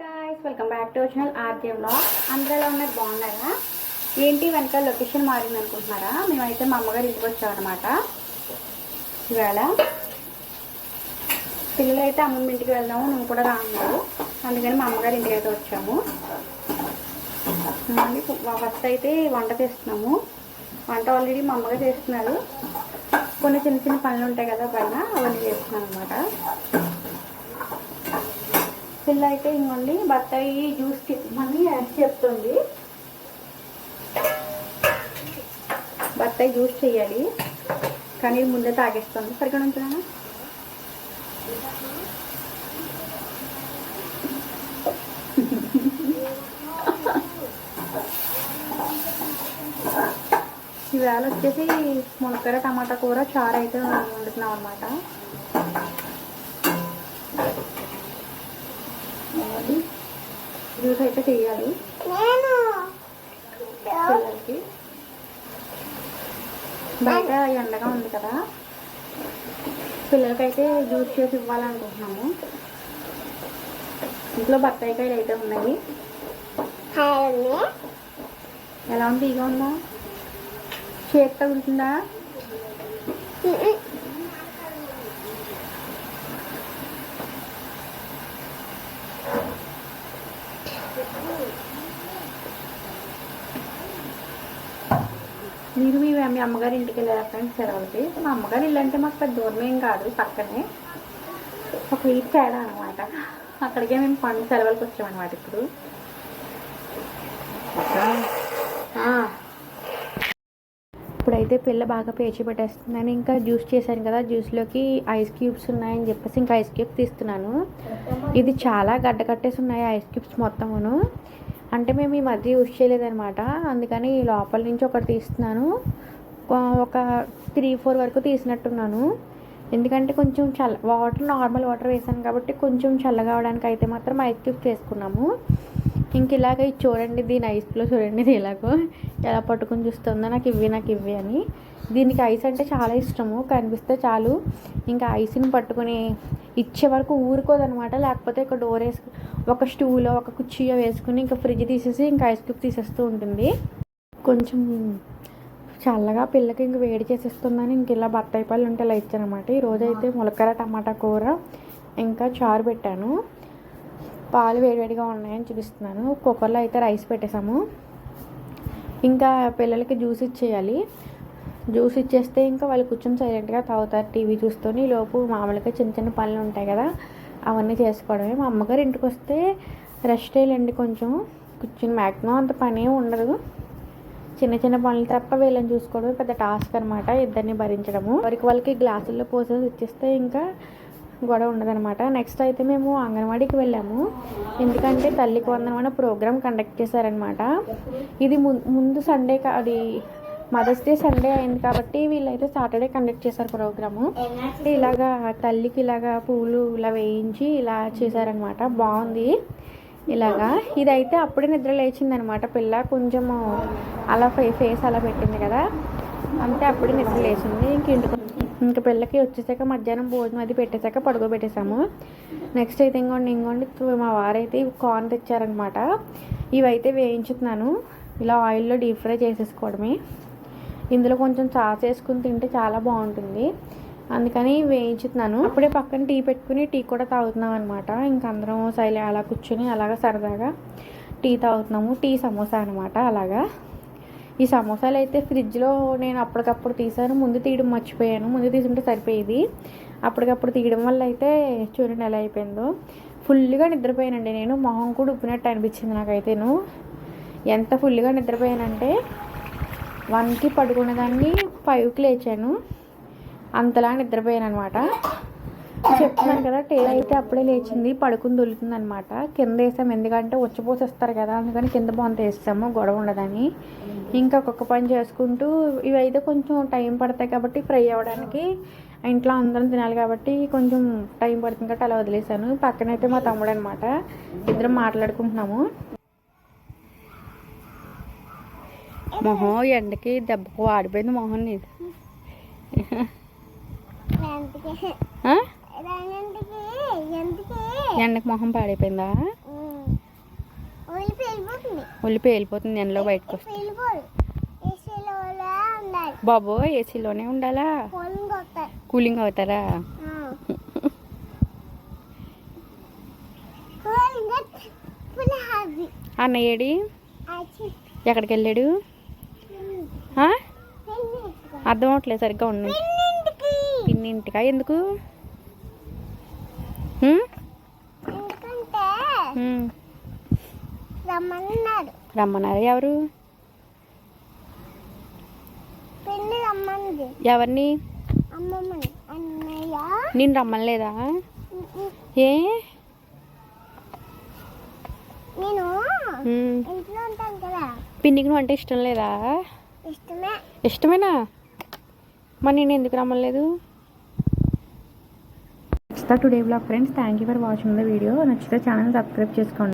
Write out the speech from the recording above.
Guys welcome back to channel RJ blog అందరూ ఎలా ఉన్నారు బాగున్నారా? ఏంటి వెనక లొకేషన్ మారింది అనుకుంటున్నారా? మేమైతే మా అమ్మగారి ఇంటికి వచ్చామన్నమాట ఇవాళ పిల్లలు అయితే అమ్మమ్మ ఇంటికి వెళ్దాము నువ్వు కూడా రాన్నావు అందుకని మా అమ్మగారి ఇంటికి అయితే వచ్చాము. మళ్ళీ ఫస్ట్ అయితే వంట చేస్తున్నాము. వంట ఆల్రెడీ మా అమ్మగారు చేస్తున్నారు. కొన్ని చిన్న చిన్న పనులు ఉంటాయి కదా పైన అవన్నీ చేస్తున్నాను అనమాట పిల్ల అయితే ఇంకోండి బత్తాయి జ్యూస్ తిప్పమని చెప్తుంది. బత్తాయి జ్యూస్ చేయాలి కానీ ముందే తాగేస్తుంది. సరిగ్గా ఉంటున్నాను ఈవేళ వచ్చేసి మునక్కర టమాటా కూర చారు అయితే వండుతున్నాం అనమాట జ్యూస్ అయితే చేయాలి పిల్లలకి. బయట ఎండగా ఉంది కదా. పిల్లలకైతే జ్యూస్ చేసి ఇవ్వాలనుకుంటున్నాము. ఇంట్లో బత్తాయికాయలు అయితే ఉన్నాయి. ఎలా ఉంది? ఇక ఉందా చేతి తగులుతుందా మీరు మీ మీ అమ్మగారి ఇంటికి వెళ్ళారా ఫ్రెండ్స్ సెలవులకి మా అమ్మగారి ఇల్లు అంటే మాకు పెద్ద దూరం ఏం కాదు పక్కనే. ఒక వీక్ తేడా అనమాట అక్కడికే మేము పండుగ సెలవులకు వచ్చామన్నమాట ఇప్పుడు. అయితే పిల్ల బాగా పేచి పెట్టేస్తుందని ఇంకా జ్యూస్ చేశాను కదా జ్యూస్లోకి ఐస్ క్యూబ్స్ ఉన్నాయని చెప్పేసి ఇంకా ఐస్ క్యూబ్ తీస్తున్నాను. ఇది చాలా గడ్డ కట్టేసి ఉన్నాయి ఐస్ క్యూబ్స్ మొత్తమును. అంటే మేము ఈ మధ్య యూస్ చేయలేదనమాట అందుకని లోపల నుంచి ఒకటి తీస్తున్నాను. ఒక- ఒక త్రీ ఫోర్ వరకు తీసినట్టున్నాను. ఎందుకంటే కొంచెం చల్ల వాటర్ నార్మల్ వాటర్ వేసాను కాబట్టి కొంచెం చల్లగా అవడానికి అయితే మాత్రం ఐస్ క్యూబ్స్ వేసుకున్నాము ఇంక ఇలాగ ఇది చూడండి దీని ఐస్లో చూడండి ఇది ఎలాగో. ఎలా పట్టుకుని చూస్తుందో నాకు ఇవ్వి నాకు ఇవ్వి అని. దీనికి ఐస్ అంటే చాలా ఇష్టము. కనిపిస్తే చాలు. ఇంకా ఐస్ని పట్టుకొని ఇచ్చే వరకు ఊరుకోదనమాట. లేకపోతే ఒక డోర్ వేసుకు ఒక స్టూలో ఒక కుర్చీలో వేసుకుని ఇంకా ఫ్రిడ్జ్ తీసేసి ఇంకా ఐస్ క్యూబ్ తీసేస్తూ ఉంటుంది. కొంచెం చల్లగా పిల్లకి ఇంక వేడి చేసేస్తుందని ఇంక ఇలా బత్తాయి పళ్ళు ఉంటే ఇలా ఇచ్చానమాట. ఈరోజు అయితే ములక్కర టమాటా కూర ఇంకా చారు పెట్టాను. పాలు వేడివేడిగా ఉన్నాయని చూపిస్తున్నాను. కుక్కర్లో అయితే రైస్ పెట్టేసాము ఇంకా పిల్లలకి జ్యూస్ ఇచ్చేయాలి. జ్యూస్ ఇచ్చేస్తే ఇంకా వాళ్ళు కూర్చొని సైలెంట్గా తాగుతారు టీవీ చూసుకొని లోపు మామూలుగా చిన్న చిన్న పనులు ఉంటాయి కదా అవన్నీ చేసుకోవడమే. మా అమ్మగారు ఇంటికి వస్తే రెస్ట్ వేయాలండి కొంచెం. కూర్చుని మ్యాక్సిమం అంత పని ఉండదు. చిన్న చిన్న పనులు తప్ప వీళ్ళని చూసుకోవడమే పెద్ద టాస్క్ అనమాట ఇద్దరిని భరించడము. వారికి వాళ్ళకి గ్లాసుల్లో పోసేసి ఇచ్చేస్తే ఇంకా గొడవ ఉండదన్నమాట. నెక్స్ట్ అయితే మేము అంగన్వాడీకి వెళ్ళాము. ఎందుకంటే తల్లికి వందనం అనే ప్రోగ్రామ్ కండక్ట్ చేశారనమాట ఇది ము- ముందు సండే కా- అది మదర్స్ డే సండే అయింది కాబట్టి వీళ్ళైతే సాటర్డే కండక్ట్ చేశారు ప్రోగ్రాము. అంటే ఇలాగా తల్లికి ఇలాగా పూలు ఇలా వేయించి ఇలా చేశారనమాట బాగుంది. ఇలాగా ఇదైతే అప్పుడే నిద్ర లేచిందనమాట పిల్ల కొంచెము అలా ఫే ఫేస్ అలా పెట్టింది కదా. అంతే అప్పుడే నిద్ర లేచింది. ఇంక ఇంటికి ఇంకా పిల్లకి వచ్చేసాక మధ్యాహ్నం భోజనం అది పెట్టేశాక పడుకోబెట్టేసాము నెక్స్ట్ అయితే ఇంకోండి ఇంకోండి మా వారైతే కార్న్ తెచ్చారనమాట. ఇవైతే వేయించుతున్నాను. ఇలా ఆయిల్లో డీప్ ఫ్రై చేసేసుకోవడమే. ఇందులో కొంచెం సాస్ వేసుకుని తింటే చాలా బాగుంటుంది. అందుకని వేయించుతున్నాను. అప్పుడే పక్కన టీ పెట్టుకుని టీ కూడా తాగుతున్నాం అనమాట. ఇంక అందరం సైలే అలా కూర్చొని అలాగా సరదాగా టీ తాగుతున్నాము. టీ సమోసా అనమాట అలాగా. ఈ సమోసాలు అయితే ఫ్రిడ్జ్లో నేను అప్పటికప్పుడు తీసాను. ముందు తీయడం మర్చిపోయాను. ముందు తీసుంటే సరిపోయేది. అప్పటికప్పుడు తీయడం వల్ల అయితే చూడండి ఎలా అయిపోయిందో. ఫుల్గా నిద్రపోయానండి నేను. మొహం కూడా ఉప్పినట్టు అనిపించింది నాకైతేను. ఎంత ఫుల్గా నిద్రపోయానంటే వన్కి పడుకునేదాన్ని ఫైవ్కి లేచాను. అంతలా నిద్రపోయాను అనమాట చెప్తున్నాను కదా టేల్ అయితే అప్పుడే లేచింది పడుకుని దొలుతుంది అనమాట కింద వేసాము ఎందుకంటే ఉచ్చపోసేస్తారు కదా అందుకని కింద బొంత వేస్తాము గొడవ ఉండదని. ఇంకా ఒక్కొక్క పని చేసుకుంటూ ఇవైతే కొంచెం టైం పడతాయి కాబట్టి ఫ్రై అవ్వడానికి ఇంట్లో అందరం తినాలి కాబట్టి కొంచెం టైం పడుతుంది కాబట్టి అలా వదిలేసాను. పక్కనైతే మా తమ్ముడు అనమాట ఇద్దరం మాట్లాడుకుంటున్నాము. మొహం ఎండకి దెబ్బకు వాడిపోయింది మొహం నీది. ఆ? ఎండకి మొహం పాడైపోయిందా? ఉల్లిపాయ వెళ్ళిపోతుంది. ఎండలో బయటకు వస్తుంది. బాబో ఏసీలోనే ఉండాలా? కూలింగ్ అవుతారా. పులిహారి అన్నయ్య ఏడి? అది ఎక్కడికి వెళ్ళాడు? అర్థం అవట్లేదు సరిగ్గా పెళ్ళింటికి పిన్నింటికా? ఎందుకు? రమ్మన్నారు. రమ్మన్నారా ఎవరు? పెళ్ళి రమ్మంది. ఎవరిని? అమ్మమ్మని. అన్నయ్య. నేను రమ్మలేదా ఏ? నేను. ఇంట్లో ఉంటాను కదా. పిన్నికి నువ్వు అంటే ఇష్టం లేదా? ఇష్టమే. ఇష్టమేనా? మరి నేను ఎందుకు రమ్మలేదు today blog friends thank you for watching the video నచ్చితే ఛానల్ సబ్స్క్రైబ్ చేసుకోండి.